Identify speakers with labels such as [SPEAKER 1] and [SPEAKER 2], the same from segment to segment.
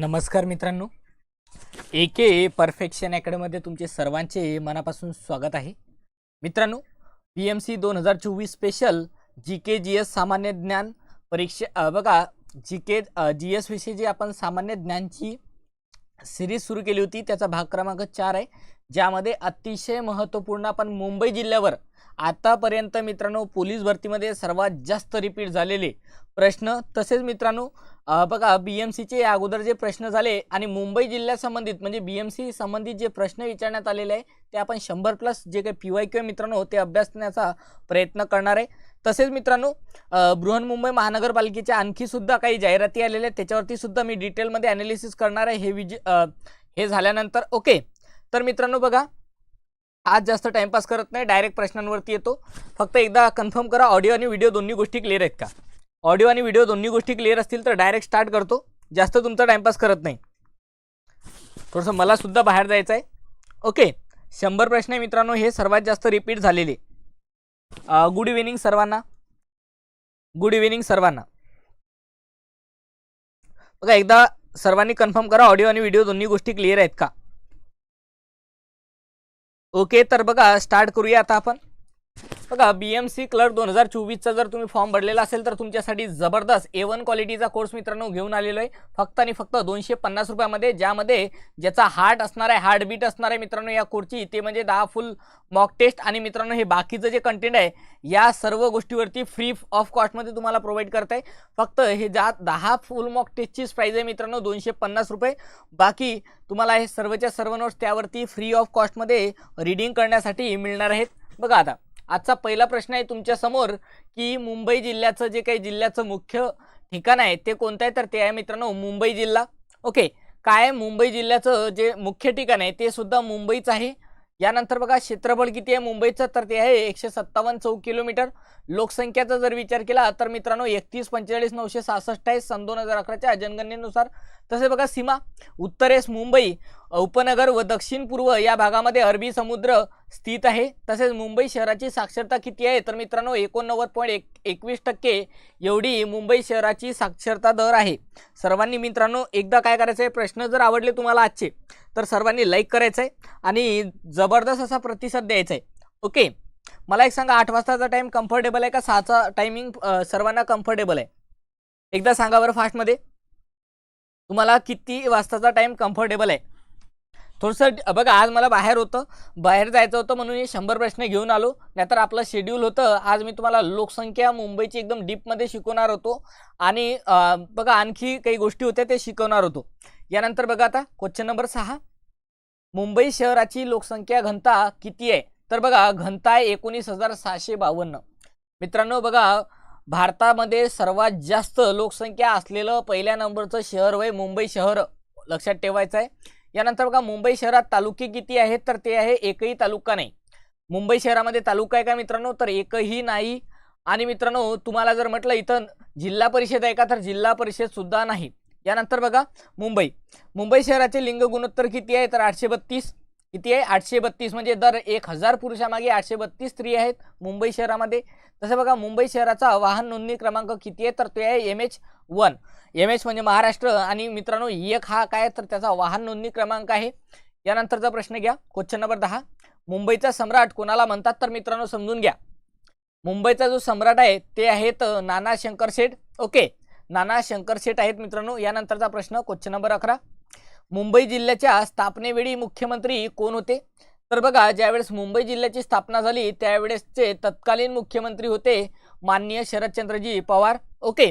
[SPEAKER 1] नमस्कार मित्रांनो. ए के परफेक्शन अकॅडमीमध्ये तुमचे सर्वांचे मनापासून स्वागत आहे. मित्रांनो पी एम सी दोन हजार चोवीस स्पेशल जी के जी एस सामान्य ज्ञान परीक्षा बघा जी के जी एस विषयी जी आपण सामान्य ज्ञानची सिरीज सुरू केली होती त्याचा भाग क्रमांक चार आहे. ज्यामध्ये अतिशय महत्त्वपूर्ण आपण मुंबई जिल्ह्यावर आतापर्यंत मित्रांनो पोलीस भरतीमध्ये सर्वात जास्त रिपीट झालेले प्रश्न. तसेच मित्रांनो बघा बी एम सीचे अगोदर जे प्रश्न झाले आणि मुंबई जिल्ह्यासंबंधित म्हणजे बी एम सी संबंधित जे प्रश्न विचारण्यात आलेले आहे ते आपण शंभर प्लस जे काही पी वाय क्यू मित्रांनो ते अभ्यासण्याचा प्रयत्न करणार आहे. तसेच मित्रांनो बृहन्मुंबई महानगरपालिकेच्या आणखी सुद्धा काही जाहिराती आलेल्या आहेत त्याच्यावरती सुद्धा मी डिटेलमध्ये ॲनालिसिस करणार आहे. हे विज हे झाल्यानंतर ओके तर मित्रांनो बघा आज जास्त टाइमपास करत नाही डायरेक्ट प्रश्नांवरती येतो. फक्त एकदा कन्फर्म करा ऑडिओ आणि व्हिडिओ दोन्ही गोष्टी क्लिअर आहेत का? ऑडिओ आणि व्हिडिओ दोन्ही गोष्टी क्लिअर असतील तर डायरेक्ट स्टार्ट करतो. जास्त तुमचा टाइमपास करत नाही. थोडंसं मला सुद्धा बाहेर जायचं आहे. ओके शंभर प्रश्न आहे मित्रांनो हे सर्वात जास्त रिपीट झालेले. गुड इव्हिनिंग सर्वांना. गुड इव्हिनिंग सर्वांना. बघा एकदा सर्वांनी कन्फर्म करा ऑडिओ आणि व्हिडिओ दोन्ही गोष्टी क्लिअर आहेत का? ओके तर बघा स्टार्ट करूया आता आपण. बघा बी एम सी क्लर्क दोन हजार चोवीसचा जर तुम्ही फॉर्म भरलेला असेल तर तुमच्यासाठी जबरदस्त ए वन क्वालिटीचा कोर्स मित्रांनो घेऊन आलेलो आहे फक्त आणि फक्त दोनशे पन्नास रुपयामध्ये ज्यामध्ये ज्याचा हार्ट असणार आहे हार्टबीट असणार आहे मित्रांनो या कोर्सची ते म्हणजे दहा फुल मॉक टेस्ट आणि मित्रांनो हे बाकीचं जे कंटेंट आहे या सर्व गोष्टीवरती फ्री ऑफ कॉस्टमध्ये तुम्हाला प्रोव्हाइड करत आहे फक्त हे ज्या दहा फुल मॉक टेस्टचीच प्राईज आहे मित्रांनो दोनशे पन्नास रुपये. बाकी तुम्हाला हे सर्वच्या सर्व नोट्स त्यावरती फ्री ऑफ कॉस्टमध्ये रिडिंग करण्यासाठी मिळणार आहेत. बघा आता. आजचा पहिला प्रश्न आहे तुमच्यासमोर की मुंबई जिल्ह्याचं जे काही जिल्ह्याचं मुख्य ठिकाण आहे ते कोणतं आहे? तर ते आहे मित्रांनो मुंबई जिल्हा. ओके काय आहे? मुंबई जिल्ह्याचं जे मुख्य ठिकाण आहे ते सुद्धा मुंबईच आहे. यानंतर बघा क्षेत्रफळ किती आहे मुंबईचं? तर ते आहे एकशे सत्तावन्न चौक किलोमीटर. लोकसंख्याचा जर विचार केला तर मित्रांनो एकतीस पंचेचाळीस नऊशे सहासष्ट आहे सन दोन हजार अकराच्या जनगणनेनुसार. तसे बघा सीमा उत्तरेस मुंबई उपनगर व दक्षिण पूर्व या भागामध्ये अरबी समुद्र स्थित आहे. तसेच मुंबई शहराची साक्षरता किती आहे? तर मित्रांनो एकोणनव्वद पॉईंट एक एकवीस टक्के एवढी मुंबई शहराची साक्षरता दर आहे. सर्वांनी मित्रांनो एकदा काय करायचं आहे प्रश्न जर आवडले तुम्हाला आजचे तर सर्वांनी लाईक करायचं आहे आणि जबरदस्त असा प्रतिसाद द्यायचा आहे ओके मला एक सांगा आठ वाजताचा टाईम कम्फर्टेबल आहे का? सहाचा टायमिंग सर्वांना कम्फर्टेबल आहे? एकदा सांगा बरं फास्टमध्ये तुम्हाला किती वाजताचा टाईम कम्फर्टेबल आहे? थोडंसं बघा आज मला बाहेर होतं. बाहेर जायचं होतं म्हणून हे शंभर प्रश्न घेऊन आलो. नाहीतर आपलं शेड्यूल होतं. आज मी तुम्हाला लोकसंख्या मुंबईची एकदम डीपमध्ये शिकवणार होतो. आणि बघा आणखी काही गोष्टी होत्या ते शिकवणार होतो. यानंतर बघा आता क्वेश्चन नंबर सहा. मुंबई शहराची लोकसंख्या घनता किती आहे? तर बघा घनता आहे एकोणीस हजार सहाशे बावन्न. मित्रांनो बघा भारतामध्ये सर्वात जास्त लोकसंख्या असलेलं पहिल्या नंबरचं शहर वय मुंबई शहर. लक्षात ठेवायचं आहे यानंतर बघा मुंबई शहरात तालुके किती आहेत तर ते आहे एकही तालुका नाही. मुंबई शहरामध्ये तालुका आहे का मित्रांनो? तर एकही नाही. आणि मित्रांनो तुम्हाला जर म्हटलं इथं जिल्हा परिषद आहे का तर जिल्हा परिषद सुद्धा नाही. यानंतर बघा मुंबई. मुंबई शहराचे लिंग गुणोत्तर किती आहे? तर आठशे बत्तीस. किती आहे? आठशे बत्तीस. म्हणजे दर एक हजार पुरुषामागे आठशे बत्तीस स्त्री आहेत मुंबई शहरामध्ये. तसं बघा मुंबई शहराचा वाहन नोंदणी क्रमांक किती आहे? तर ते आहे M H one. M H म्हणजे महाराष्ट्र. आणि मित्रांनो एक हा काय तर त्याचा वाहन नोंदणी क्रमांक आहे. यानंतरचा प्रश्न घ्या. क्वेश्चन नंबर दहा. मुंबईचा सम्राट कोणाला म्हणतात? तर मित्रांनो समजून घ्या. मुंबईचा जो सम्राट आहे ते आहेत नाना शंकर शेठ. ओके. नाना शंकर शेठ आहेत मित्रांनो. यानंतरचा प्रश्न क्वेश्चन नंबर अकरा. मुंबई जिल्ह्याच्या स्थापनेवेळी मुख्यमंत्री कोण होते? तर बघा ज्यावेळेस मुंबई जिल्ह्याची स्थापना झाली त्यावेळेसचे तत्कालीन मुख्यमंत्री होते माननीय शरदचंद्रजी पवार. ओके.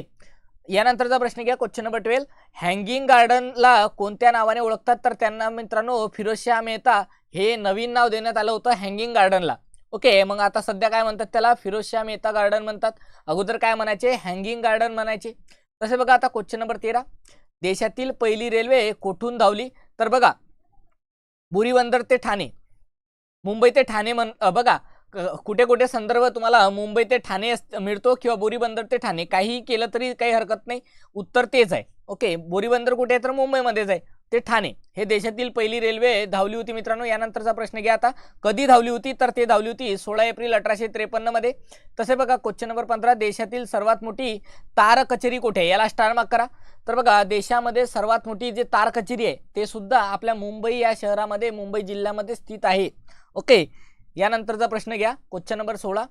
[SPEAKER 1] यानंतरचा प्रश्न घ्या क्वेश्चन नंबर ट्वेल्व. हँगिंग गार्डनला कोणत्या नावाने ओळखतात? तर त्यांना मित्रांनो फिरोजशाह मेहता हे नवीन नाव देण्यात आलं होतं हँगिंग गार्डनला ओके मग आता सध्या काय म्हणतात त्याला? फिरोजशाह मेहता गार्डन म्हणतात. अगोदर काय म्हणायचे? हँगिंग गार्डन म्हणायचे. तसे बघा आता क्वेश्चन नंबर तेरा. देशातील पहिली रेल्वे कोठून धावली? तर बघा बुरीबंदर ते ठाणे. मुंबई ते ठाणे म्हण बघा कुठे कुठे संदर्भ तुम्हाला मुंबई ते ठाणे अस- मिळतो किंवा बोरीबंदर ते ठाणे काहीही केलं तरी काही हरकत नाही. उत्तर तेच आहे. ओके बोरीबंदर कुठे आहे तर मुंबईमध्येच आहे. ते ठाणे हे देशातील पहिली रेल्वे धावली होती मित्रांनो यानंतरचा प्रश्न घ्या आता. कधी धावली होती? तर ते धावली होती सोळा एप्रिल अठराशे त्रेपन्नमध्ये तसे बघा क्वेश्चन नंबर पंधरा देशातील सर्वात मोठी तार कचेरी कुठे आहे? याला स्टार मार्क करा. तर बघा देशामध्ये सर्वात मोठी जे तार कचेरी आहे ते सुद्धा आपल्या मुंबई या शहरामध्ये मुंबई जिल्ह्यामध्ये स्थित आहे. ओके यानंतरचा प्रश्न घ्या. क्वेश्चन नंबर सोळा.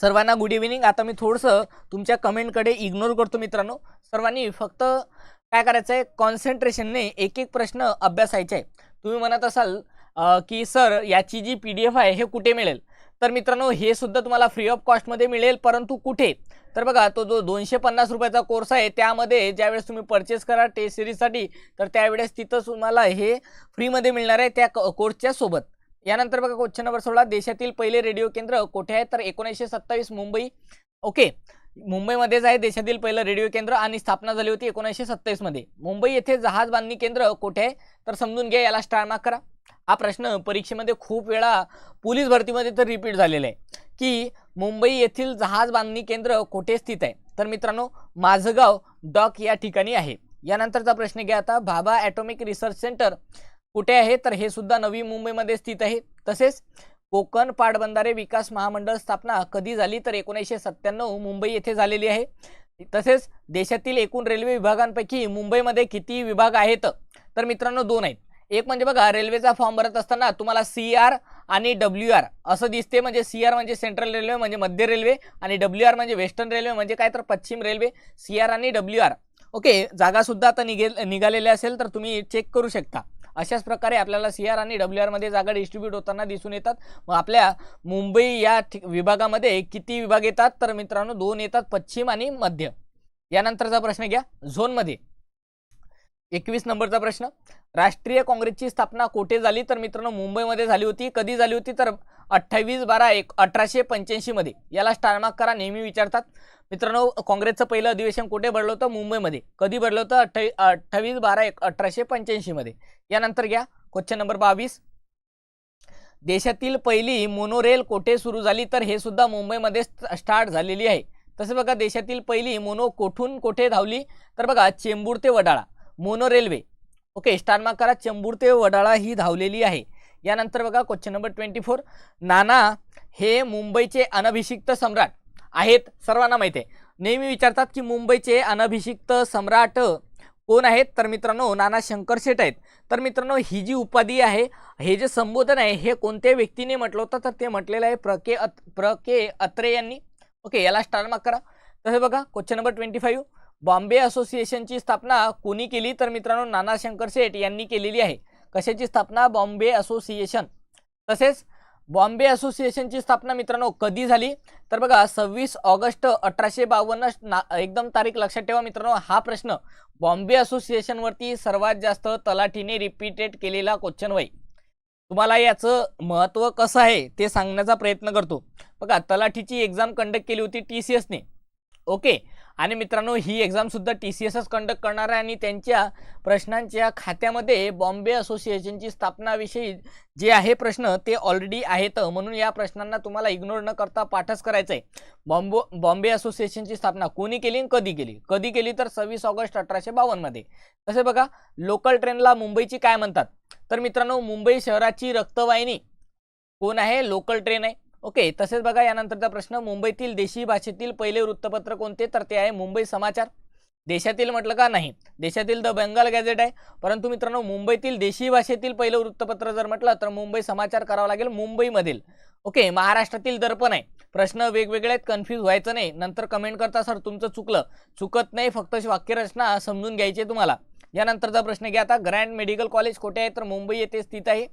[SPEAKER 1] सर्वांना गुड इव्हिनिंग आता मी थोडंसं तुमच्या कमेंटकडे इग्नोर करतो मित्रांनो. सर्वांनी फक्त काय करायचं आहे कॉन्सन्ट्रेशनने एक एक प्रश्न अभ्यासायचा. आहे तुम्ही म्हणत असाल की सर याची जी पी डी एफ आहे हे कुठे मिळेल? तर मित्रांनो हे सुद्धा तुम्हाला फ्री ऑफ कॉस्टमध्ये मिळेल परंतु कुठे? तर बघा तो जो दोनशे पन्नास रुपयाचा कोर्स आहे त्यामध्ये ज्यावेळेस तुम्ही परचेस करा टेस्ट सिरीजसाठी तर त्यावेळेस तिथं तुम्हाला हे फ्रीमध्ये मिळणार आहे त्या कोर्सच्या सोबत. यानंतर बघा क्वेश्चन नंबर सोळा देशातील पहिले रेडिओ केंद्र कुठे आहे? तर एकोणीसशे सत्तावीस मुंबई. ओके. मुंबईमध्येच आहे देशातील पहिलं रेडिओ केंद्र आणि स्थापना झाली होती एकोणीसशे सत्तावीसमध्ये मुंबई येथे जहाज बांधणी केंद्र कुठे आहे? तर समजून घ्या याला स्टार मार्क करा. हा प्रश्न परीक्षेमध्ये खूप वेळा पोलीस भरतीमध्ये तर रिपीट झालेला आहे. की मुंबई येथील जहाज बांधणी केंद्र कोठे स्थित आहे? तर मित्रांनो माझं गाव डॉक या ठिकाणी आहे. यानंतरचा प्रश्न घ्या आता. भाभा ॲटॉमिक रिसर्च सेंटर कुठे आहे? तर हे सुद्धा नवी मुंबईमध्ये स्थित आहे. तसेच कोकण पाटबंधारे विकास महामंडळ स्थापना कधी झाली? तर एकोणीसशे सत्त्याण्णव मुंबई येथे झालेली आहे. तसेच देशातील एकूण रेल्वे विभागांपैकी मुंबईमध्ये किती विभाग आहेत? तर मित्रांनो दोन आहेत. एक म्हणजे बघा रेल्वेचा फॉर्म भरत असताना तुम्हाला सी आर आणि डब्ल्यू आर असं दिसते. म्हणजे सी आर म्हणजे सेंट्रल रेल्वे म्हणजे मध्य रेल्वे आणि डब्ल्यू आर म्हणजे वेस्टर्न रेल्वे म्हणजे काय तर पश्चिम रेल्वे सी आर आणि डब्ल्यू आर. ओके जागासुद्धा आता निघेल निघालेल्या असेल तर तुम्ही चेक करू शकता. अशाच प्रकारे आपल्याला सी आर आणि डब्ल्यू आरमध्ये जागा डिस्ट्रीब्यूट होताना दिसून येतात. मग आपल्या मुंबई या विभागामध्ये किती विभाग येतात? तर मित्रांनो दोन येतात पश्चिम आणि मध्य. यानंतरचा प्रश्न घ्या. झोनमध्ये. एकवीस नंबरचा प्रश्न. राष्ट्रीय काँग्रेसची स्थापना कोठे झाली? तर मित्रांनो मुंबईमध्ये झाली होती. कधी झाली होती? तर अठ्ठावीस बारा एक अठराशे पंच्याऐंशीमध्ये याला स्टारमार्क करा नेहमी विचारतात. मित्रांनो काँग्रेसचं पहिलं अधिवेशन कुठे भरलं होतं? मुंबईमध्ये. कधी भरलं होतं? अठ्ठावी अठ्ठावीस बारा एक अठराशे पंच्याऐंशीमध्ये यानंतर घ्या. क्वेश्चन नंबर बावीस. देशातील पहिली मोनोरेल कोठे सुरू झाली? तर हे सुद्धा मुंबईमध्ये स्टार्ट झालेली आहे. तसे बघा देशातील पहिली मोनो कोठून कोठे धावली? तर बघा चेंबूर ते Wadala. Mono railway okay star mark करा. चेंबूर ते वडाळा ही धावलेली आहे. यानंतर बघा question number twenty four Nana हे मुंबईचे अनभिषिक्त सम्राट आहेत सर्वांना माहिती आहे. नेहमी विचारतात की मुंबईचे अनभिषिक्त सम्राट कोण आहेत? तर मित्रांनो नाना शंकर शेठ आहेत. तर मित्रांनो ही जी उपाधी आहे हे जे संबोधन आहे हे कोणत्या व्यक्तीने म्हटलं होतं? तर ते म्हटलेलं आहे प्र के अत प्र के अत्रे यांनी. ओके याला स्टार मार्क करा. तसे बघा question number twenty five Bombay असोसिएशनची स्थापना कोणी केली? तर मित्रांनो नाना शंकर शेठ यांनी केलेली आहे. कशाची स्थापना? बॉम्बे असोसिएशन. तसेच बॉम्बे असोसिएशनची स्थापना मित्रांनो कधी झाली? तर बघा सव्वीस ऑगस्ट अठराशे बावन्न ना एकदम तारीख लक्षात ठेवा मित्रांनो हा प्रश्न. बॉम्बे असोसिएशनवरती सर्वात जास्त तलाठीने रिपीटेड केलेला क्वेश्चन वय तुम्हाला याचं महत्त्व कसं आहे ते सांगण्याचा प्रयत्न करतो. बघा तलाठीची एक्झाम कंडक्ट केली होती टी सी एसने ओके आणि मित्रांनो ही एक्झामसुद्धा टी सी एसच कंडक्ट करणार आहे आणि त्यांच्या प्रश्नांच्या खात्यामध्ये बॉम्बे असोसिएशनची स्थापनाविषयी जे आहे प्रश्न ते ऑलरेडी आहेत. म्हणून या प्रश्नांना तुम्हाला इग्नोर न करता पाठच करायचं आहे बॉम्बो बॉम्बे असोसिएशनची स्थापना कोणी केली आणि कधी केली? कधी केली तर सव्वीस ऑगस्ट अठराशे बावन्नमध्ये तसे बघा लोकल ट्रेनला मुंबईची काय म्हणतात? तर मित्रांनो मुंबई शहराची रक्तवाहिनी कोण आहे? लोकल ट्रेन आहे. ओके तसेच बघा यानंतरचा प्रश्न मुंबईतील देशी भाषेतील पहिले वृत्तपत्र कोणते? तर ते आहे मुंबई समाचार. देशातील म्हटलं का? नाही. देशातील द बंगाल गॅझेट आहे. परंतु मित्रांनो मुंबईतील देशी भाषेतील पहिलं वृत्तपत्र जर म्हटलं तर मुंबई समाचार करावं लागेल मुंबईमधील. ओके महाराष्ट्रातील दर्पण आहे. प्रश्न वेगवेगळे आहेत कन्फ्यूज व्हायचं नाही. नंतर कमेंट करता सर तुमचं चुकलं. चुकत नाही फक्त वाक्यरचना समजून घ्यायची आहे तुम्हाला. यानंतरचा प्रश्न घ्या आता. ग्रँड मेडिकल कॉलेज कुठे आहे? तर मुंबई येथे स्थित आहे.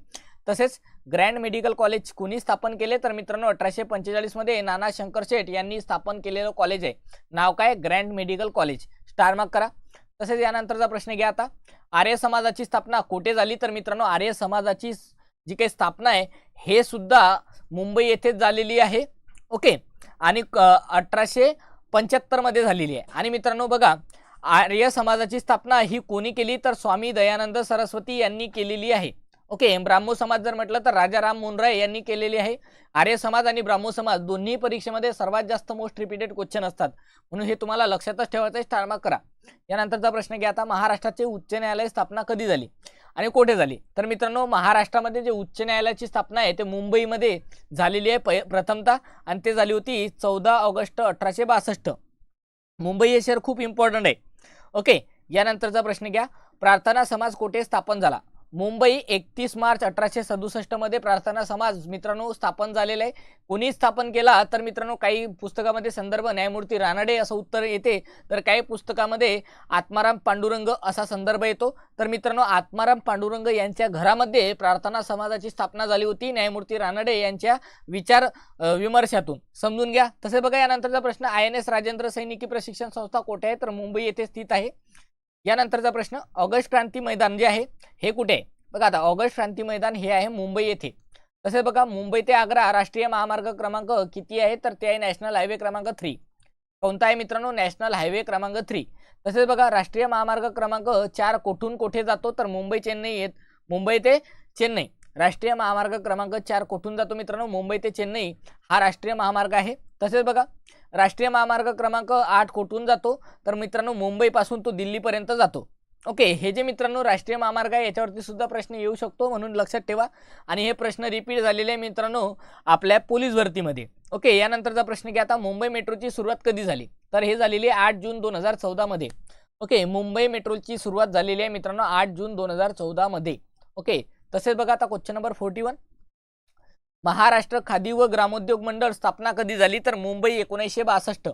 [SPEAKER 1] तसेच ग्रँड मेडिकल कॉलेज कुणी स्थापन केले? तर मित्रांनो अठराशे पंचेचाळीसमध्ये नाना शंकर शेठ यांनी स्थापन केलेलं कॉलेज आहे. नाव काय? Grand medical college. Star mark करा. तसेच यानंतरचा प्रश्न घ्या आता. आर्य समाजाची स्थापना कुठे झाली? तर मित्रांनो आर्य समाजाची जी काही स्थापना आहे हे सुद्धा मुंबई येथेच झालेली आहे. ओके. आणि अठराशे पंच्याहत्तरमध्ये झालेली आहे. आणि मित्रांनो बघा आर्य समाजाची स्थापना ही कोणी केली? तर स्वामी दयानंद सरस्वती यांनी केलेली आहे. ओके ब्राह्मो समाज जर म्हटलं तर राजा राम मोहन राय यांनी केलेली आहे. आर्य समाज आणि ब्राह्मो समाज दोन्ही परीक्षेमध्ये सर्वात जास्त मोस्ट रिपीटेड क्वेश्चन असतात. म्हणून हे तुम्हाला लक्षातच ठेवायचं आहे स्टारमार्क करा. यानंतरचा प्रश्न घ्या आता महाराष्ट्राचे उच्च न्यायालय स्थापना कधी झाली आणि कुठे झाली? तर मित्रांनो महाराष्ट्रामध्ये जे उच्च न्यायालयाची स्थापना आहे ते मुंबईमध्ये झालेली आहे प प्रथमतः आणि ते झाली होती चौदा ऑगस्ट अठराशे बासष्ट. मुंबई हे शहर खूप इम्पॉर्टंट आहे. ओके यानंतरचा प्रश्न घ्या. प्रार्थना समाज कोठे स्थापन झाला? मुंबई एकतीस मार्च अठराशे सदुसष्टमध्ये प्रार्थना समाज मित्रांनो स्थापन झालेला आहे. कोणी स्थापन केला तर मित्रांनो काही पुस्तकामध्ये संदर्भ न्यायमूर्ती रानडे असं उत्तर येते. तर काही पुस्तकामध्ये आत्माराम पांडुरंग असा संदर्भ येतो. तर मित्रांनो आत्माराम पांडुरंग यांच्या घरामध्ये प्रार्थना समाजाची स्थापना झाली होती. न्यायमूर्ती रानडे यांच्या विचार विमर्शातून. समजून घ्या. तसे बघा यानंतरचा प्रश्न आय एन एस राजेंद्र सैनिकी प्रशिक्षण संस्था कोठे आहे? तर मुंबई येथे स्थित आहे. यानंतरचा प्रश्न ऑगस्ट क्रांती मैदान जे आहे हे कुठे आहे? बघा आता ऑगस्ट क्रांती मैदान हे आहे मुंबई येथे. तसेच बघा मुंबई ते आग्रा राष्ट्रीय महामार्ग क्रमांक किती आहे? तर ते आहे नॅशनल हायवे क्रमांक थ्री. कोणता आहे मित्रांनो नॅशनल हायवे क्रमांक थ्री. तसेच बघा राष्ट्रीय महामार्ग क्रमांक चार कोठून कोठे जातो? तर मुंबई चेन्नई येत मुंबई ते चेन्नई. राष्ट्रीय महामार्ग क्रमांक चार कोठून जातो मित्रांनो? मुंबई ते चेन्नई हा राष्ट्रीय महामार्ग आहे. तसेच बघा राष्ट्रीय महामार्ग क्रमांक आठ कोठून जातो? तर मित्रांनो मुंबईपासून तो दिल्लीपर्यंत जातो. ओके हे जे मित्रांनो राष्ट्रीय महामार्ग आहे याच्यावरती सुद्धा प्रश्न येऊ शकतो म्हणून लक्षात ठेवा. आणि हे प्रश्न रिपीट झालेले आहे मित्रांनो आपल्या पोलीस भरतीमध्ये. ओके यानंतरचा प्रश्न घ्या आता. मुंबई मेट्रोची सुरुवात कधी झाली? तर हे झालेली आहे आठ जून दोन हजार चौदामध्ये. ओके मुंबई मेट्रोची सुरुवात झालेली आहे मित्रांनो आठ जून दोन हजार चौदामध्ये. ओके तसेच बघा आता question number forty one Maharashtra Khadi व ग्रामोद्योग मंडळ स्थापना कधी झाली तर मुंबई एकोणीसशे बासष्ट.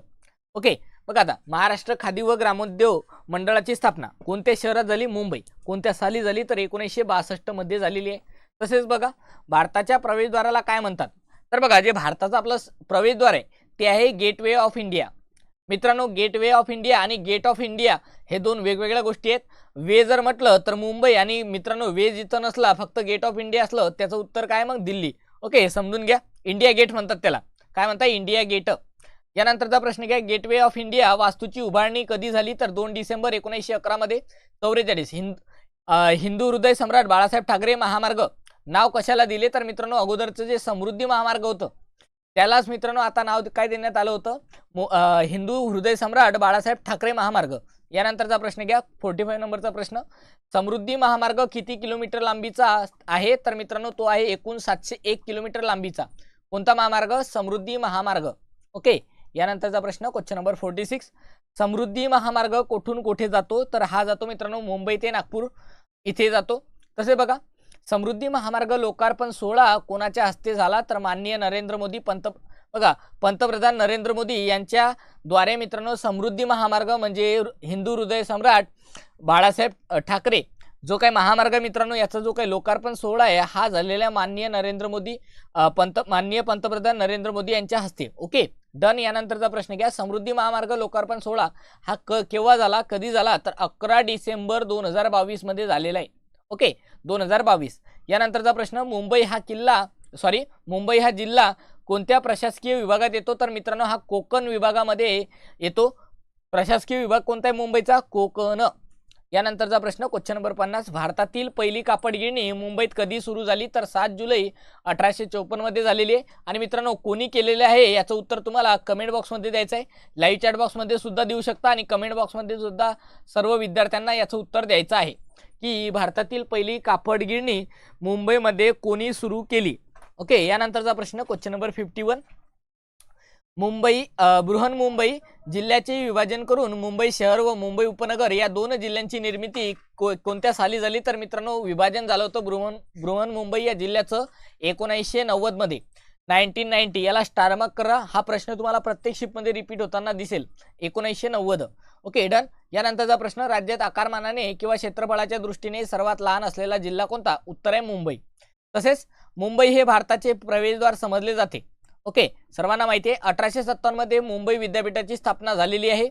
[SPEAKER 1] ओके बघा आता महाराष्ट्र खादी व ग्रामोद्योग मंडळाची स्थापना. कोणत्या शहरात झाली? मुंबई. कोणत्या साली झाली तर एकोणीसशे बासष्टमध्ये झालेली आहे. तसेच बघा भारताच्या प्रवेशद्वाराला काय म्हणतात? तर बघा जे भारताचं आपलं प्रवेशद्वार आहे ते आहे गेटवे ऑफ इंडिया मित्रांनो गेटवे ऑफ इंडिया आणि गेट ऑफ इंडिया हे दोन वेगवेगळ्या गोष्टी आहेत. वे जर म्हटलं तर मुंबई आणि मित्रांनो वे जिथं नसला फक्त गेट ऑफ इंडिया असलं त्याचं उत्तर काय मग? दिल्ली. ओके समजून घ्या. इंडिया गेट म्हणतात त्याला. काय म्हणतात इंडिया गेट यानंतरचा प्रश्न घ्या. गेटवे ऑफ इंडिया वास्तूची उभारणी कधी झाली? तर दोन डिसेंबर एकोणीसशे अकरामध्ये चौवेचाळीस. हिंद हिंदू हृदय सम्राट बाळासाहेब ठाकरे महामार्ग. नाव कशाला दिले? तर मित्रांनो अगोदरचं जे समृद्धी महामार्ग होतं त्यालाच मित्रांनो आता नाव काय देण्यात आलं होतं? मो- हिंदू हृदय सम्राट बाळासाहेब ठाकरे महामार्ग. यानंतरचा प्रश्न घ्या. फोर्टी फाईव्ह नंबरचा प्रश्न. समृद्धी महामार्ग किती किलोमीटर लांबीचा आहे? तर मित्रांनो तो आहे एकूण सातशे एक किलोमीटर लांबीचा. कोणता महामार्ग? समृद्धी महामार्ग. ओके यानंतरचा प्रश्न question number forty six Samruddhi Mahamarg कोठून कोठे जातो? तर हा जातो मित्रांनो मुंबई ते नागपूर. इथे जातो. तसे बघा. समृद्धी महामार्ग लोकार्पण सोहळा कोणाच्या हस्ते झाला? तर माननीय नरेंद्र मोदी पंत बघा पंतप्रधान नरेंद्र मोदी यांच्याद्वारे मित्रांनो समृद्धी महामार्ग म्हणजे हिंदू हृदय सम्राट बाळासाहेब ठाकरे जो काही महामार्ग मित्रांनो याचा जो काही लोकार्पण सोहळा आहे हा झालेला माननीय नरेंद्र मोदी पंत माननीय पंतप्रधान नरेंद्र मोदी यांच्या हस्ते. ओके? डन. यानंतरचा प्रश्न घ्या. समृद्धी महामार्ग लोकार्पण सोहळा हा क केव्हा झाला कधी झाला तर अकरा डिसेंबर दोन हजार बावीसमध्ये झालेला आहे. ओके? दोन हजार बावीस. यानंतरचा प्रश्न मुंबई हा किल्ला सॉरी मुंबई हा जिल्हा कोणत्या प्रशासकीय विभागात येतो? तर मित्रांनो हा कोकण विभागामध्ये येतो. प्रशासकीय विभाग कोणता आहे? मुंबईचा कोकण. यानंतरचा प्रश्न क्वेश्चन नंबर पन्नास भारतातील पहिली कापड गिरणी मुंबईत कधी सुरू झाली? तर सात जुलै अठराशे चौपन्नमध्ये झालेली आहे. आणि मित्रांनो कोणी केलेले आहे? याचं उत्तर तुम्हाला कमेंट बॉक्समध्ये द्यायचं आहे. लाईव्ह चॅट बॉक्समध्ये सुद्धा देऊ शकता आणि कमेंट बॉक्समध्ये सुद्धा सर्व विद्यार्थ्यांना याचं उत्तर द्यायचं आहे. की भारतातील पहिली कापड गिरणी मुंबईमध्ये कोणी सुरू केली? ओके यानंतरचा प्रश्न question number fifty one Mumbai Brihanmumbai जिल्ह्याचे विभाजन करून मुंबई शहर व मुंबई उपनगर या दोन जिल्ह्यांची निर्मिती को कोणत्या साली झाली? तर मित्रांनो विभाजन झालं होतं बृहन बृहन्मुंबई या जिल्ह्याचं एकोणीसशे नव्वदमध्ये. नाईन्टीन नाईन्टी याला स्टारमार्क करा. हा प्रश्न तुम्हाला प्रत्येक शिपमध्ये रिपीट होताना दिसेल. एकोणीसशे नव्वद. ओके डन यानंतरचा प्रश्न राज्यात आकारमानाने किंवा क्षेत्रफळाच्या दृष्टीने सर्वात लहान असलेला जिल्हा कोणता? उत्तर आहे मुंबई. तसेच मुंबई हे भारताचे प्रवेशद्वार समजले जाते. ओके सर्वांना माहिती आहे अठराशे सत्तावन्नमध्ये मुंबई विद्यापीठाची स्थापना झालेली आहे.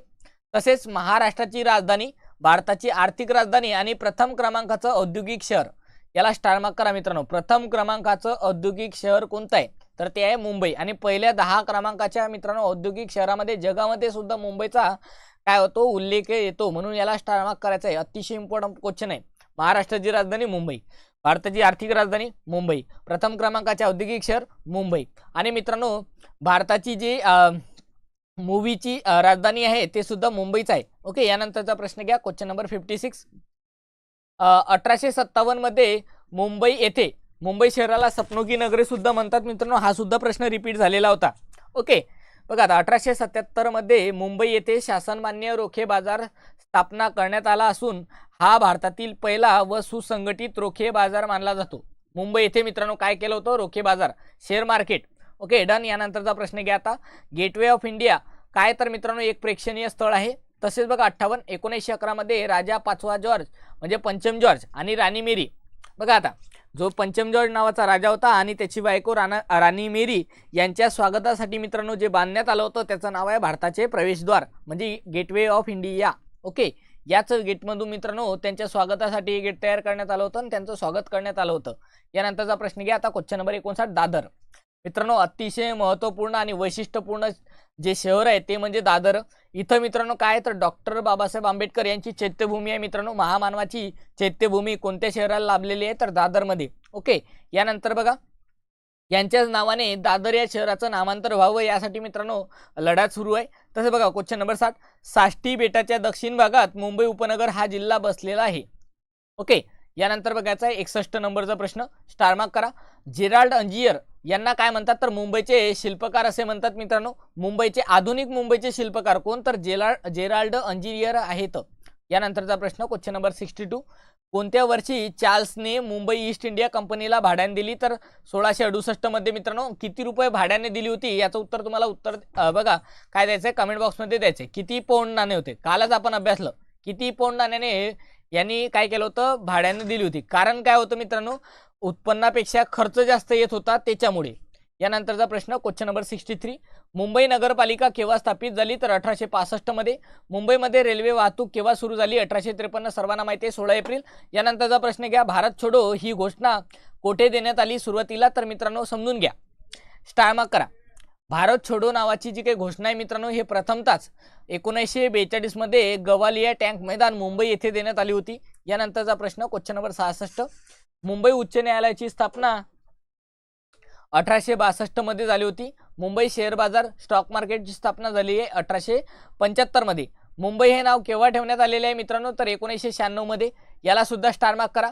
[SPEAKER 1] तसेच महाराष्ट्राची राजधानी भारताची आर्थिक राजधानी आणि प्रथम क्रमांकाचं औद्योगिक शहर. याला स्टारमार्क करा मित्रांनो. प्रथम क्रमांकाचं औद्योगिक शहर कोणतं आहे? तर ते आहे मुंबई. आणि पहिल्या दहा क्रमांकाच्या मित्रांनो औद्योगिक शहरामध्ये जगामध्ये सुद्धा मुंबईचा काय होतो? उल्लेख येतो. म्हणून याला स्टारमार्क करायचा आहे. अतिशय इम्पॉर्टंट क्वेश्चन आहे. महाराष्ट्राची राजधानी मुंबई. भारताची आर्थिक राजधानी मुंबई. प्रथम क्रमांकाचे औद्योगिक शहर मुंबई. आणि मित्रांनो भारताची जी मूवीची राजधानी आहे ते सुद्धा मुंबईच आहे. ओके यानंतरचा प्रश्न घ्या. क्वेश्चन नंबर फिफ्टी सिक्स अठराशे सत्तावन्नमध्ये मुंबई येथे मुंबई शहराला सपनोकी नगरेसुद्धा म्हणतात मित्रांनो हा सुद्धा प्रश्न रिपीट झालेला होता. ओके बघा आता अठराशे सत्याहत्तरमध्ये मुंबई येथे शासनमान्य रोखे बाजार स्थापना करण्यात आला असून हा भारतातील पहिला व सुसंघटित रोखे बाजार मानला जातो. मुंबई येथे मित्रांनो काय केलं होतं? रोखे बाजार शेअर मार्केट ओके डन यानंतरचा प्रश्न घ्या आता. गेटवे ऑफ इंडिया काय तर मित्रांनो एक प्रेक्षणीय स्थळ आहे. तसेच बघा अठ्ठावन्न एकोणीसशे अकरामध्ये राजा पाचवा जॉर्ज म्हणजे पंचम जॉर्ज आणि राणी मेरी. बघा आता जो पंचम जॉर्ज नावाचा राजा होता आणि त्याची बायको राणा राणी मेरी यांच्या स्वागतासाठी मित्रांनो जे बांधण्यात आलं होतं त्याचं नाव आहे भारताचे प्रवेशद्वार म्हणजे गेटवे ऑफ इंडिया ओके याच गेटमधून मित्रांनो त्यांच्या स्वागतासाठी गेट तयार करण्यात आलं होतं आणि त्यांचं स्वागत करण्यात आलं होतं. यानंतरचा प्रश्न घ्या. आता क्वेश्चन नंबर एकोणसाठ दादर. मित्रांनो अतिशय महत्त्वपूर्ण आणि वैशिष्ट्यपूर्ण जे शहर आहे ते म्हणजे दादर. इथं मित्रांनो काय तर डॉक्टर बाबासाहेब आंबेडकर यांची चैत्यभूमी आहे मित्रांनो. महामानवाची चैत्यभूमी कोणत्या शहराला लाभलेली आहे? तर दादरमध्ये. ओके. यानंतर बघा. यांच्याच नावाने दादर या शहराचं नामांतर व्हावं यासाठी मित्रांनो लढा सुरू आहे. तसं बघा क्वेश्चन नंबर सात साष्टी बेटाच्या दक्षिण भागात मुंबई उपनगर हा जिल्हा बसलेला आहे. ओके यानंतर बघायचा आहे एकसष्ट नंबरचा प्रश्न. स्टारमार्क करा. जेराल्ड अंजियर यांना काय म्हणतात? तर मुंबईचे शिल्पकार असे म्हणतात मित्रांनो. मुंबईचे आधुनिक मुंबईचे शिल्पकार कोण? तर जेरा जेराल्ड अंजिरियर आहेत. यानंतरचा प्रश्न क्वेश्चन नंबर सिक्स्टी टू. कोणत्या वर्षी चार्ल्सने मुंबई ईस्ट इंडिया कंपनीला भाड्याने दिली? तर सोळाशे अडुसष्टमध्ये मित्रांनो किती रुपये भाड्याने दिली होती? याचं उत्तर तुम्हाला उत्तर बघा काय द्यायचं आहे कमेंट बॉक्समध्ये द्यायचं आहे किती पौंड नाणे होते? कालच आपण अभ्यासलं. किती पौंड नाण्याने यांनी काय केलं होतं? भाड्याने दिली होती. कारण काय होतं मित्रांनो? उत्पन्नापेक्षा खर्च जास्त येत होता त्याच्यामुळे. यानंतरचा प्रश्न question number sixty three Mumbai नगरपालिका केव्हा स्थापित झाली तर अठराशे पासष्टमध्ये मुंबईमध्ये रेल्वे वाहतूक केव्हा सुरू झाली? अठराशे त्रेपन्न सर्वांना माहिती आहे सोळा एप्रिल. यानंतरचा प्रश्न घ्या. भारत छोडो ही घोषणा कोठे देण्यात आली? सुरुवातीला तर मित्रांनो समजून घ्या. स्टायमार्क करा. भारत छोडो नावाची जी काही घोषणा आहे मित्रांनो हे प्रथमताच एकोणीसशे बेचाळीसमध्ये गवालिया टँक मैदान मुंबई येथे देण्यात आली होती. यानंतरचा प्रश्न क्वेश्चन नंबर सहासष्ट. मुंबई उच्च न्यायालयाची स्थापना अठराशे बासष्टमध्ये झाली होती. मुंबई शेअर बाजार स्टॉक मार्केटची स्थापना झाली आहे अठराशे पंच्याहत्तरमध्ये मुंबई हे नाव केव्हा ठेवण्यात आलेले आहे मित्रांनो? तर एकोणीसशे शहाण्णवमध्ये यालासुद्धा स्टारमार्क स्टार मार्क करा.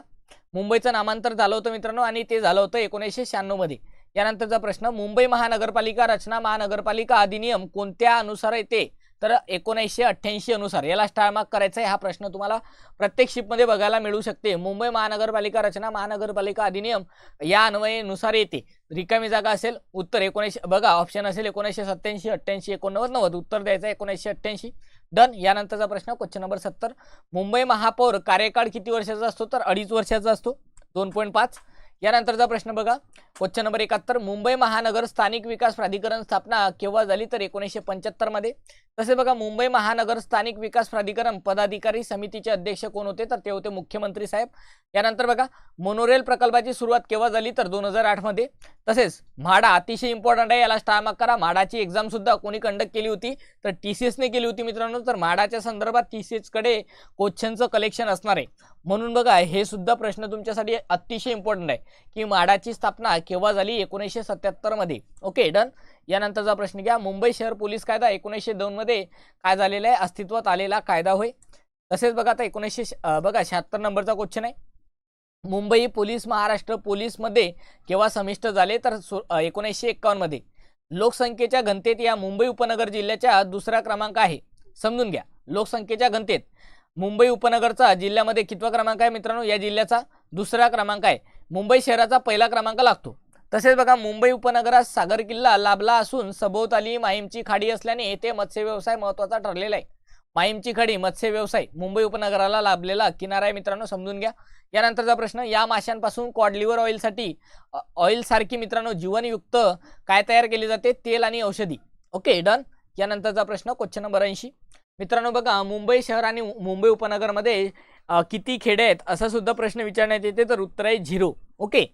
[SPEAKER 1] मुंबईचं नामांतर झालं होतं मित्रांनो आणि ते झालं होतं एकोणीसशे शहाण्णवमध्ये यानंतरचा प्रश्न मुंबई महानगरपालिका रचना महानगरपालिका अधिनियम कोणत्या अनुसार येते? तर एकोणीसशे अठ्ठ्याऐंशी अनुसार याला स्टार मार्क करायचा आहे हा प्रश्न तुम्हाला प्रत्येक शिपमध्ये बघायला मिळू शकते. मुंबई महानगरपालिका रचना महानगरपालिका अधिनियम या अन्वयेनुसार येते. रिकामी जागा असेल उत्तर एकोणीसशे बघा ऑप्शन असेल एकोणीसशे सत्याऐंशी अठ्ठ्याऐंशी एकोणनव्वद नव्वद. उत्तर द्यायचं एकोणीसशे अठ्ठ्याऐंशी. डन यानंतरचा प्रश्न क्वेश्चन नंबर सत्तर. मुंबई महापौर कार्यकाळ किती वर्षाचा असतो? तर अडीच वर्षाचा असतो. दोन पॉईंट पाच. यानंतरचा प्रश्न बघा. क्वेश्चन नंबर एकाहत्तर मुंबई महानगर स्थानिक विकास प्राधिकरण स्थापना केव्हा झाली तर एकोणीसशे पंच्याहत्तरमध्ये तसे बघा मुंबई महानगर स्थानिक विकास प्राधिकरण पदाधिकारी समितीचे अध्यक्ष कोण होते? तर ते होते मुख्यमंत्री साहेब. यानंतर बघा मोनोरेल प्रकल्पाची सुरुवात केव्हा झाली तर दोन हजार आठमध्ये तसेच म्हाडा अतिशय इम्पॉर्टंट आहे याला स्टार मार्क करा. म्हाडाची एक्झाम सुद्धा कोणी कंडक्ट केली होती? तर टी सी एसने केली होती मित्रांनो. तर म्हाडाच्या संदर्भात टी सी एसकडे क्वेश्चनचं कलेक्शन असणार आहे. म्हणून बघा हे सुद्धा प्रश्न तुमच्यासाठी अतिशय इम्पॉर्टंट आहे की माडाची स्थापना केव्हा झाली? एकोणीसशे सत्याहत्तरमध्ये ओके डन यानंतरचा प्रश्न घ्या. मुंबई शहर पोलीस कायदा एकोणीसशे दोनमध्ये काय झालेला आहे? अस्तित्वात आलेला कायदा होय. तसेच बघा आता एकोणीसशे बघा शहात्तर नंबरचा क्वेश्चन आहे. मुंबई पोलीस महाराष्ट्र पोलीसमध्ये केव्हा समिष्ट झाले? तर एकोणीसशे एक्कावन्नमध्ये लोकसंख्येच्या घनतेत या मुंबई उपनगर जिल्ह्याच्या दुसरा क्रमांक आहे. समजून घ्या. लोकसंख्येच्या घनतेत. मुंबई उपनगरचा जिल्ह्यामध्ये कितवा क्रमांक आहे मित्रांनो? या जिल्ह्याचा दुसरा क्रमांक आहे. मुंबई शहराचा पहिला क्रमांक लागतो. तसेच बघा मुंबई उपनगरात सागर किल्ला लाभला असून सभोवताली माहीमची खाडी असल्याने येथे मत्स्य व्यवसाय महत्त्वाचा ठरलेला आहे. माहीमची खाडी मत्स्य व्यवसाय मुंबई उपनगराला लाभलेला किनारा आहे मित्रांनो समजून घ्या. यानंतरचा प्रश्न या माशांपासून कॉडलिव्हर ऑइलसाठी ऑइलसारखी मित्रांनो जीवनयुक्त काय तयार केली जाते? तेल आणि औषधी. Okay done. यानंतरचा प्रश्न क्वेश्चन नंबर ऐंशी. मित्रांनो बघा मुंबई शहर आणि मुंबई उपनगरमध्ये किती खेडे आहेत असा सुद्धा प्रश्न विचारण्यात येते तर उत्तर आहे झिरो. ओके?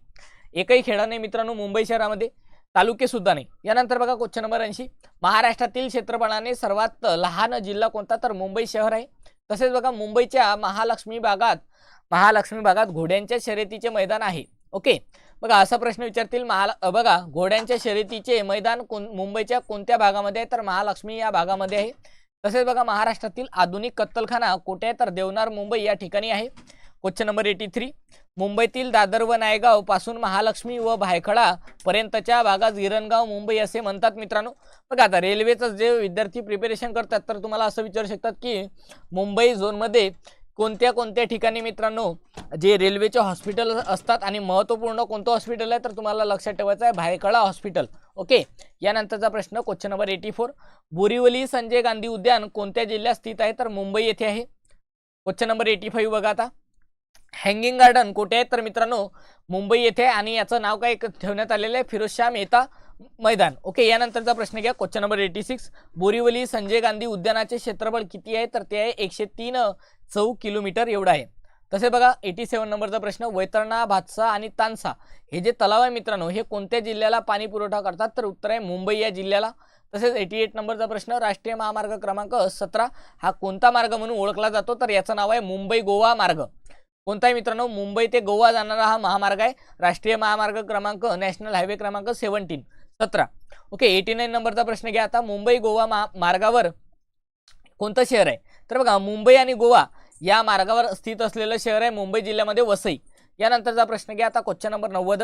[SPEAKER 1] एकही खेडा नाही मित्रांनो मुंबई शहरामध्ये तालुके सुद्धा नाही. यानंतर बघा क्वेश्चन नंबर ऐंशी. महाराष्ट्रातील क्षेत्रफळाने सर्वात लहान जिल्हा कोणता? तर मुंबई शहर आहे. तसेच बघा मुंबईच्या महालक्ष्मी भागात महालक्ष्मी भागात घोड्यांच्या शर्यतीचे मैदान आहे. ओके? बघा असा प्रश्न विचारतील महा बघा घोड्यांच्या शर्यतीचे मैदान कोण मुंबईच्या कोणत्या भागामध्ये आहे? तर महालक्ष्मी या भागामध्ये आहे. तसेच बघा महाराष्ट्रातील आधुनिक कत्तलखाना कुठे आहे? तर देवनार मुंबई या ठिकाणी आहे. Question number eighty three. मुंबईतील दादर व नायगावपासून महालक्ष्मी व भायखळा पर्यंतच्या भागात गिरणगाव मुंबई असे म्हणतात मित्रांनो. बघा आता रेल्वेचं जे विद्यार्थी प्रिपेरेशन करतात तर तुम्हाला असं विचारू शकतात की मुंबई झोनमध्ये कोणत्या कोणत्या ठिकाणी मित्रांनो जे रेल्वेचे हॉस्पिटल असतात आणि महत्त्वपूर्ण कोणतं हॉस्पिटल आहे तर तुम्हाला लक्षात ठेवायचं आहे भायखळा हॉस्पिटल. ओके? यानंतरचा प्रश्न question number eighty four Borivali Sanjay Gandhi Udyan कोणत्या जिल्ह्यात स्थित आहे? तर मुंबई येथे आहे. क्वेश्चन नंबर एटी फाईव्ह बघा आता. हँगिंग गार्डन कुठे आहे? तर मित्रांनो मुंबई येथे आहे आणि याचं नाव काय ठेवण्यात आलेलं आहे? फिरोजशाह मेहता मैदान. ओके? यानंतरचा प्रश्न घ्या. Question number eighty six Borivali Sanjay Gandhi उद्यानाचे क्षेत्रफळ किती आहे? तर ते आहे एकशे तीन चौ किलोमीटर एवढं आहे. तसे बघा एटी सेवन नंबरचा प्रश्न वैतरणा भातसा आणि तानसा. हे जे तलाव आहे मित्रांनो हे कोणत्या जिल्ह्याला पाणी पुरवठा करतात? तर उत्तर आहे मुंबई या जिल्ह्याला. तसेच एटी एट नंबरचा प्रश्न राष्ट्रीय महामार्ग क्रमांक सतरा. हा कोणता मार्ग म्हणून ओळखला जातो? तर याचं नाव आहे मुंबई गोवा मार्ग. कोणता आहे मित्रांनो? मुंबई ते गोवा जाणारा हा महामार्ग आहे. राष्ट्रीय महामार्ग क्रमांक नॅशनल हायवे क्रमांक सेव्हन्टीन सतरा. ओके एटी नाईन नंबरचा प्रश्न घ्या आता. मुंबई गोवा मार्गावर कोणतं शहर आहे? तर बघा मुंबई आणि गोवा या मार्गावर स्थित असलेलं शहर आहे मुंबई जिल्ह्यामध्ये वसई. यानंतरचा प्रश्न घ्या. आता क्वेश्चन नंबर नव्वद.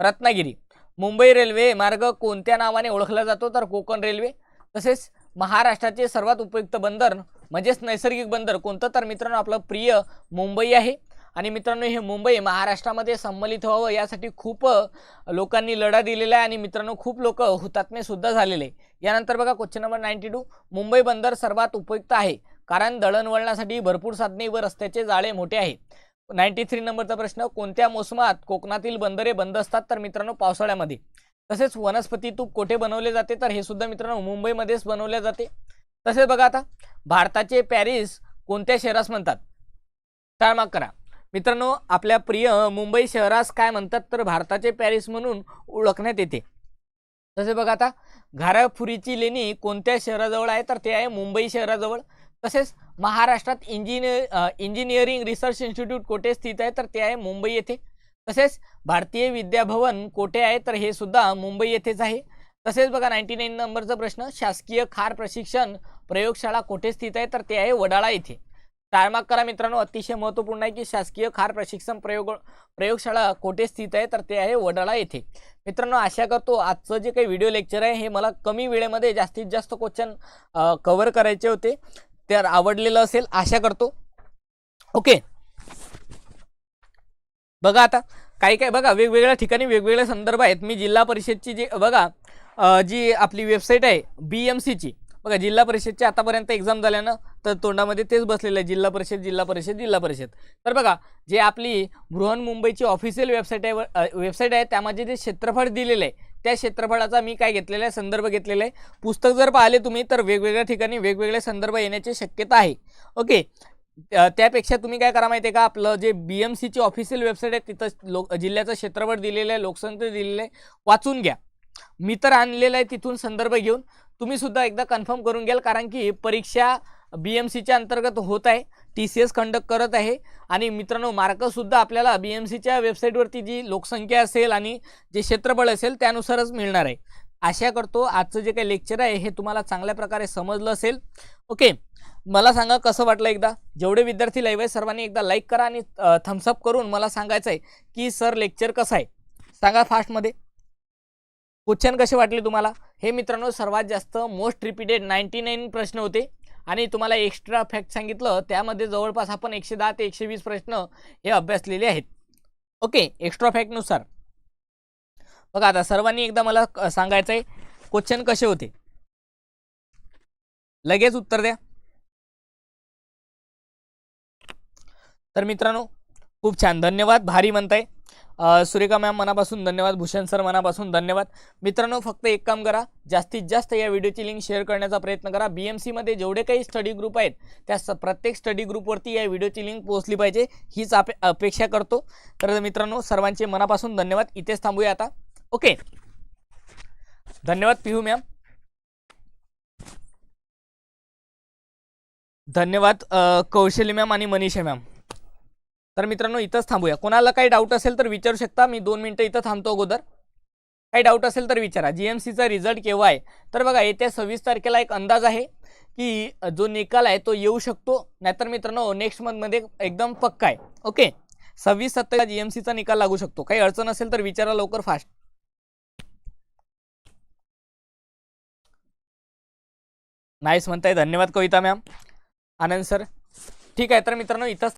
[SPEAKER 1] रत्नागिरी. मुंबई रेल्वे मार्ग कोणत्या नावाने ओळखला जातो? तर कोकण रेल्वे. तसेच महाराष्ट्राचे सर्वात उपयुक्त बंदर म्हणजेच नैसर्गिक बंदर कोणतं? तर मित्रांनो आपलं प्रिय मुंबई आहे. आणि मित्रांनो हे मुंबई महाराष्ट्रामध्ये संमलित व्हावं यासाठी खूप लोकांनी लढा दिलेला आहे. आणि मित्रांनो खूप लोक हुतात्मेसुद्धा झालेले. आहे यानंतर बघा question number ninety two. Mumbai बंदर सर्वात उपयुक्त आहे. कारण दळणवळणासाठी भरपूर साधने व रस्त्याचे जाळे मोठे आहे नाईन्टी थ्री नंबरचा प्रश्न कोणत्या मोसमात कोकणातील बंदरे बंद असतात? तर मित्रांनो पावसाळ्यामध्ये. तसेच वनस्पती तूप कोठे बनवले जाते? तर हे सुद्धा मित्रांनो मुंबईमध्येच बनवले जाते. तसेच बघा आता भारताचे पॅरिस कोणत्या शहरास म्हणतात? टाळमाग करा. मित्रांनो आपल्या प्रिय मुंबई शहरास काय म्हणतात? तर भारताचे पॅरिस म्हणून ओळखण्यात येते. तसे बघा आता घाराफुरीची लेणी कोणत्या शहराजवळ आहे? तर ते आहे मुंबई शहराजवळ. तसेच महाराष्ट्रात इंजिनियर इंजिनिअरिंग रिसर्च इन्स्टिट्यूट कोठे स्थित आहे तर ते आहे मुंबई येथे. तसेच भारतीय विद्याभवन कोठे आहे तर हे सुद्धा मुंबई येथेच आहे. तसेच बघा नाईन्टी नाईन नंबरचा प्रश्न शासकीय खार प्रशिक्षण प्रयोगशाळा कोठे स्थित आहे तर ते आहे वडाळा येथे. टाळमाग करा मित्रांनो अतिशय महत्त्वपूर्ण आहे की शासकीय खार प्रशिक्षण प्रयोग प्रयोगशाळा कोठे स्थित आहे तर ते आहे वडाळा येथे. मित्रांनो आशा करतो आजचं जे काही व्हिडिओ लेक्चर आहे हे मला कमी वेळेमध्ये जास्तीत जास्त क्वेश्चन कव्हर करायचे होते. तर आवडलेलं असेल आशा करतो. ओके. बघा आता काही काय बघा वेगवेगळ्या ठिकाणी वेगवेगळे संदर्भ आहेत. मी जिल्हा परिषदची जी बघा जी आपली वेबसाईट आहे बी एम सीची बघा जिल्हा परिषदची आतापर्यंत एक्झाम झाल्यानं तर तोंडामध्ये तेच बसलेलं आहे. जिल्हा परिषद जिल्हा परिषद जिल्हा परिषद. तर बघा जे आपली बृहन मुंबईची ऑफिशियल वेबसाईट आहे वेबसाईट आहे त्यामध्ये जे क्षेत्रफळ दिलेलं आहे त्या क्षेत्रफळाचा मी काय घेतलेला आहे संदर्भ घेतलेला आहे. पुस्तक जर पाहिले तुम्ही तर वेगवेगळ्या ठिकाणी वेगवेगळे संदर्भ येण्याची शक्यता आहे. ओके. त्या- त्यापेक्षा तुम्ही काय करा माहिती आहे का? आपलं जे बी एम सीची ऑफिशियल वेबसाईट आहे तिथं लोक जिल्ह्याचं क्षेत्रफळ दिलेलं आहे लोकसंख्या दिलेलं आहे वाचून घ्या. मी तर आणलेलं आहे तिथून संदर्भ घेऊन. तुम्ही सुद्धा एकदा कन्फर्म करून घ्याल कारण की परीक्षा बी एम सीच्या अंतर्गत होत आहे. टी सी एस कंडक्ट करत आहे. आणि मित्रांनो मार्कसुद्धा आपल्याला बी एम सीच्या वेबसाईटवरती जी लोकसंख्या असेल आणि जे क्षेत्रफळ असेल त्यानुसारच मिळणार आहे. आशा करतो आजचं जे काही लेक्चर आहे हे तुम्हाला चांगल्या प्रकारे समजलं असेल. ओके मला सांगा कसं वाटलं एकदा? जेवढे विद्यार्थी लाईव्ह आहे सर्वांनी एकदा लाईक करा आणि थम्सअप करून मला सांगायचं आहे की सर लेक्चर कसं आहे? सांगा फास्टमध्ये क्वेश्चन कसे वाटले तुम्हाला? हे मित्रांनो सर्वात जास्त मोस्ट रिपीटेड नाईन्टी नाईन प्रश्न होते. आणि तुम्हाला एक्स्ट्रा फॅक्ट सांगितलं त्यामध्ये जवळपास आपण एकशे दहा ते एकशे वीस प्रश्न हे अभ्यासलेले आहेत. ओके एक्स्ट्रा फॅक्टनुसार बघा आता सर्वांनी एकदा मला क- सांगायचं आहे क्वेश्चन कसे होते? लगेच उत्तर द्या. तर मित्रांनो खूप छान. धन्यवाद. भारी म्हणताय. सुरेखा मॅम मनापासून धन्यवाद भूषण सर मनापासून धन्यवाद. मित्रांनो फक्त एक काम करा जास्तीत जास्त या व्हिडिओची लिंक शेअर करण्याचा प्रयत्न करा. बी एम सीमध्ये जेवढे काही स्टडी ग्रुप आहेत त्या स प्रत्येक स्टडी ग्रुपवरती या व्हिडिओची लिंक पोहोचली पाहिजे हीच अपे अपेक्षा करतो. तर मित्रांनो सर्वांचे मनापासून धन्यवाद. इथेच थांबूया आता. ओके. धन्यवाद पिहू मॅम. धन्यवाद कौशली मॅम आणि मनीषा मॅम. तर मित्रांनो इथंच थांबूया. कोणाला काही डाऊट असेल तर विचारू शकता. मी दोन मिनटं इथं थांबतो अगोदर. काही डाऊट असेल तर विचारा. जी एम सीचा रिझल्ट केव्हा आहे? तर बघा येत्या सव्वीस तारखेला एक अंदाज आहे की जो निकाल आहे तो येऊ शकतो. नाहीतर मित्रांनो नेक्स्ट मंथमध्ये एकदम पक्का आहे. ओके सव्वीस सत्तावीस जी एम सीचा निकाल लागू शकतो. काही अडचण असेल तर विचारा लवकर फास्ट नाहीच म्हणताय. धन्यवाद कविता मॅम आनंद सर ठीक आहे तर मित्रांनो इथंच